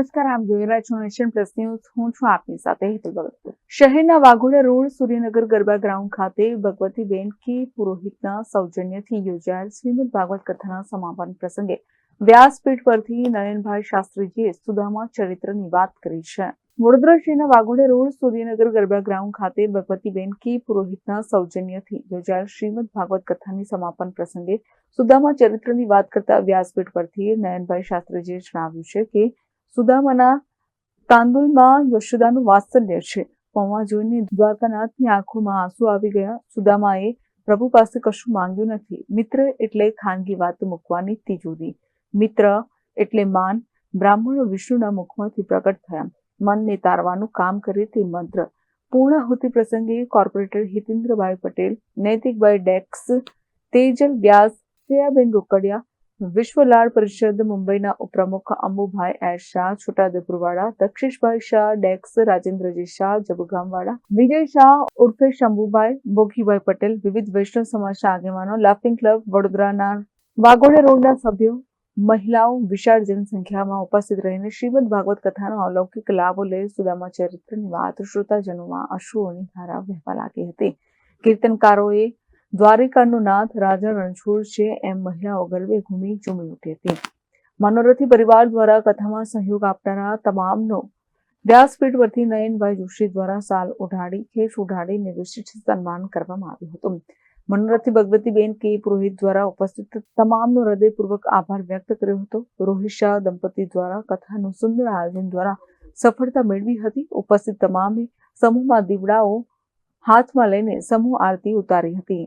નમસ્કાર, આમ જોઈ રહ્યા છો નેશન પ્લસ ન્યૂઝ. હું છું આપની સાથે હેતુ ભગત. શહેરના વાઘોડા રોડ, સૂર્યનગર ગરબા ગ્રાઉન્ડ ખાતે ભગવતીબેન કે પુરોહિતના સૌજન્યથી યોજાયેલ શ્રીમદ ભાગવત કથાના સમાપન પ્રસંગે વ્યાસપીઠ પરથી નયનભાઈ શાસ્ત્રીજીએ સુદામા ચરિત્રની વાત કરી છે. વડોદરા શહેરના વાઘોડા રોડ, સૂર્યનગર ગરબા ગ્રાઉન્ડ ખાતે ભગવતીબેન કે પુરોહિતના સૌજન્યથી યોજાયેલ શ્રીમદ ભાગવત કથાની સમાપન પ્રસંગે સુદામા ચરિત્રની વાત કરતા વ્યાસપીઠ પરથી નયનભાઈ શાસ્ત્રીજીએ જણાવ્યું છે કે સુદામાના તાંદુલમાં યશોદાનું વાત્સલ્ય છે. પૌવા જોઈને દ્વારકાનાથની આંખોમાં આંસુ આવી ગયા. સુદામાએ, પ્રભુ પાસે કશું માંગ્યું નથી. મિત્ર એટલે ખાનગી વાત મૂકવાની તિજોરી. મિત્ર એટલે માન. બ્રાહ્મણો વિષ્ણુના મુખમાંથી પ્રગટ થયા. મનને તારવાનું કામ કરે તે મંત્ર. પૂર્ણાહુતિ પ્રસંગે કોર્પોરેટર હિતેન્દ્રભાઈ પટેલ, નૈતિકભાઈ ડેક્સ, તેજલ વ્યાસ જયાબેન રોકડિયા વિશ્વલાળ પરિષદ મુંબઈના ઉપપ્રમુખ અંબુભાઈ એસ શાહ, છોટાઉદેપુરવાળા દક્ષેશભાઈ શાહ, ડેક્સ રાજેન્દ્રજી શાહ, જબુગામવાળા વિજય શાહ, ઉર્ફે શંભુભાઈ બોઘીભાઈ પટેલ, વિવિધ વૈષ્ણવ સમાજના આગેવાનો, લાફિંગ ક્લબ, વડોદરાના વાઘોડે રોડના સભ્યો, મહિલાઓ વિશાળ જનસંખ્યામાં ઉપસ્થિત રહીને શ્રીમદ ભાગવત કથાનો અલૌકિક લાભો લઈ સુદામા ચરિત્રની વાત શ્રોતાજનોમાં અશ્રુઓની ધારા વહેવા લાગી હતી. કીર્તનકારોએ દ્વારિકાનું નાથ રાજા રણછોડ છે એમ મહિલાઓ ગર્વે ઘૂમી ઝૂમી ઉઠી હતી. મનોરથી પરિવાર દ્વારા કથામાં સહયોગ આપનારા તમામનો વ્યાસપીઠ પરથી નયનભાઈ જોશી દ્વારા સાલ ઉઢાડી ખેસ ઉઢાડીને વિશિષ્ટ સન્માન કરવામાં આવ્યું હતું. મનોરથી ભગવતીબેન કે પુરોહિત દ્વારા ઉપસ્થિત તમામનો હૃદયપૂર્વક આભાર વ્યક્ત કર્યો હતો. રોહિત શાહ દંપતી દ્વારા કથાનું સુંદર આયોજન દ્વારા સફળતા મેળવી હતી. ઉપસ્થિત તમામે સમૂહમાં દીવડાઓ હાથમાં લઈને સમૂહ આરતી ઉતારી હતી.